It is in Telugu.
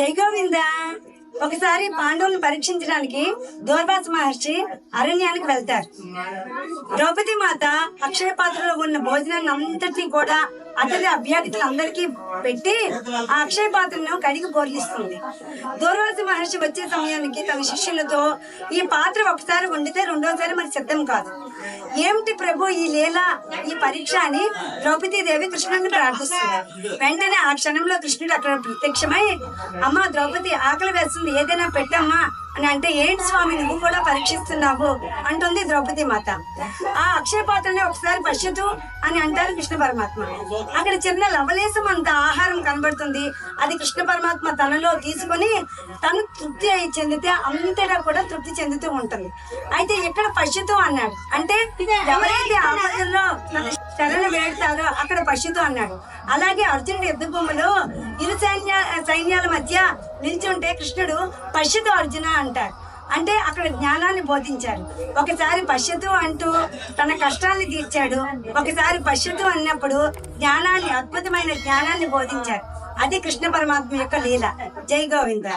జైగోవిందా ఒకసారి పాండవులను పరీక్షించడానికి దూర్వాస మహర్షి అరణ్యానికి వెళ్తారు. ద్రౌపది మాత అక్షయ పాత్రలో ఉన్న భోజనాన్ని అంతటినీ కూడా అతని అభ్యర్థులందరికీ పెట్టి ఆ అక్షయ పాత్రను కడిగి బోర్లిస్తుంది. దూర్వాస మహర్షి వచ్చే సమయానికి తన శిష్యులతో ఈ పాత్ర ఒకసారి వండితే రెండోసారి మరి సిద్ధం కాదు. ఏమిటి ప్రభు ఈ లీల ఈ పరీక్ష అని ద్రౌపదీదేవి కృష్ణుడిని ప్రార్థిస్తుంది. వెంటనే ఆ క్షణంలో కృష్ణుడు అక్కడ ప్రత్యక్షమై అమ్మా ద్రౌపది ఆకలి వేస్తుంది ఏదైనా పెట్టమ్మా అని అంటే ఏంటి స్వామి నువ్వు కూడా పరీక్షిస్తున్నావు అంటుంది ద్రౌపది మాత. ఆ అక్షయ పాత్రని ఒకసారి పశ్యతు అని అంటారు కృష్ణ పరమాత్మ. అక్కడ చిన్న లవలేశం అంత ఆహారం కనబడుతుంది. అది కృష్ణ పరమాత్మ తనలో తీసుకొని తను తృప్తి అయి చెందితే అంతటా కూడా తృప్తి చెందుతూ ఉంటుంది. అయితే ఇక్కడ పశ్యతు అన్నాడు. అంటే ఎవరైతే ఆపదల్లో తన శరణ అక్కడ పశుతో అన్నాడు. అలాగే అర్జునుడి యుద్ధ భూమిలో ఇరు సైన్య సైన్యాల మధ్య నిల్చుంటే కృష్ణుడు పశ్యతు అర్జున అంటారు అంటే అక్కడ జ్ఞానాన్ని బోధించారు ఒకసారి పశ్యతు అంటూ తన కష్టాన్ని తీర్చాడు. ఒకసారి పశ్యతు అన్నప్పుడు జ్ఞానాన్ని అద్భుతమైన జ్ఞానాన్ని బోధించారు అది కృష్ణ పరమాత్మ యొక్క లీల. జై గోవింద.